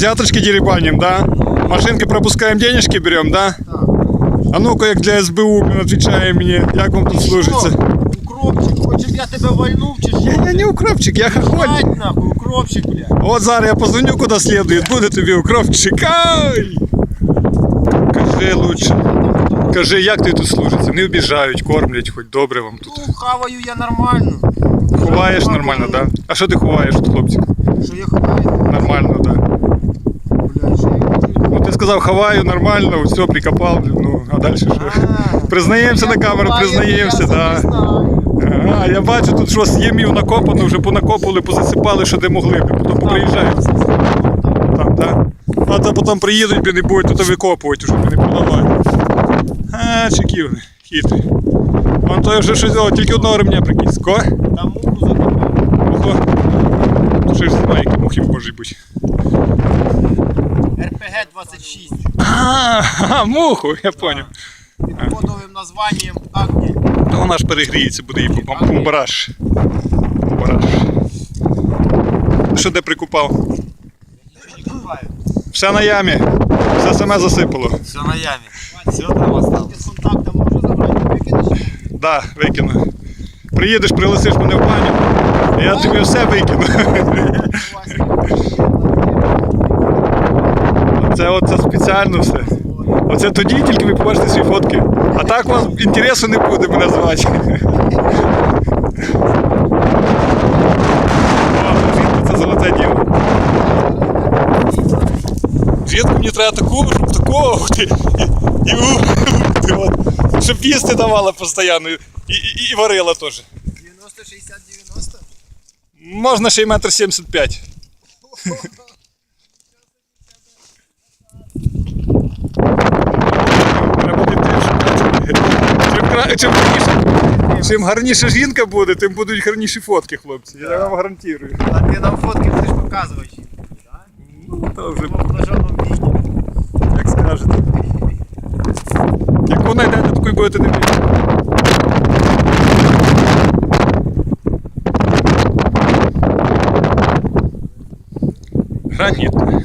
Взяточки деребаним, да? Машинки пропускаем, денежки берем, да? А ну-ка, як для СБУ, блін, отвечай мені, як вам тут служиться? Укропчик, хочеш я тебе вальнув чи що? Я, я не укропчик, я хохоль. Блядь, нахуй, укропчик, бля. От зараз я позвоню куди следует, буде тобі укропчик. Ай! Кажи лучше. Кажи, як тобі тут служиться? Не обіжають, кормлять, хоч добре вам тут. Ну, хаваю я нормально. Ховаєш нормально, так? Да? А що ти ховаєш тут, хлопчик? Що я сказав, ховаю нормально, все, прикопав, ну, а далі що? А, Признаємося на камеру, признаємося, так. Ага, я бачу, тут щось їмів накопано, вже понакопали, позасипали, що де могли, потім приїжджають. Там, да? А то потім приїдуть, блін, і будуть тут викопувати, вже не продавати. А, чеків, хитрий. Вон той вже щось, о, тільки одного ремня прикинь. Ко? Там муку закопав. Ого. Що ж знає, які мухи можуть бути. РПГ-26. А, муху, я поняв. Під кодовим названням Агні. Ну вона ж перегріється, буде її бомбараж. Бомбараж. Що де прикупав? Все на ямі. Все саме засипало. Все на ямі. Все там осталось. З контактом можу забрати? Викинеш? Да, викину. Приїдеш, пригласиш мене в баню, і я тобі все викину. Це оце спеціально все. Оце тоді тільки ви побачите свої фотки. А так у вас інтересу не буде мене звати. Звідки це золоте діло. Звідки мені треба такого, щоб такого. І, і, і, от, щоб їсти давала постійно і, і, і варила теж. 90, 60, 90? Можна ще й метр 75. Чим, гарніше, чим гарніша жінка буде, тим будуть гарніші фотки, хлопці. Я вам гарантую. А ти нам фотки будеш показувати. То вже В обнаженому віді. як скажете. Яку знайдете, таку й будете не бігти. Гранітна.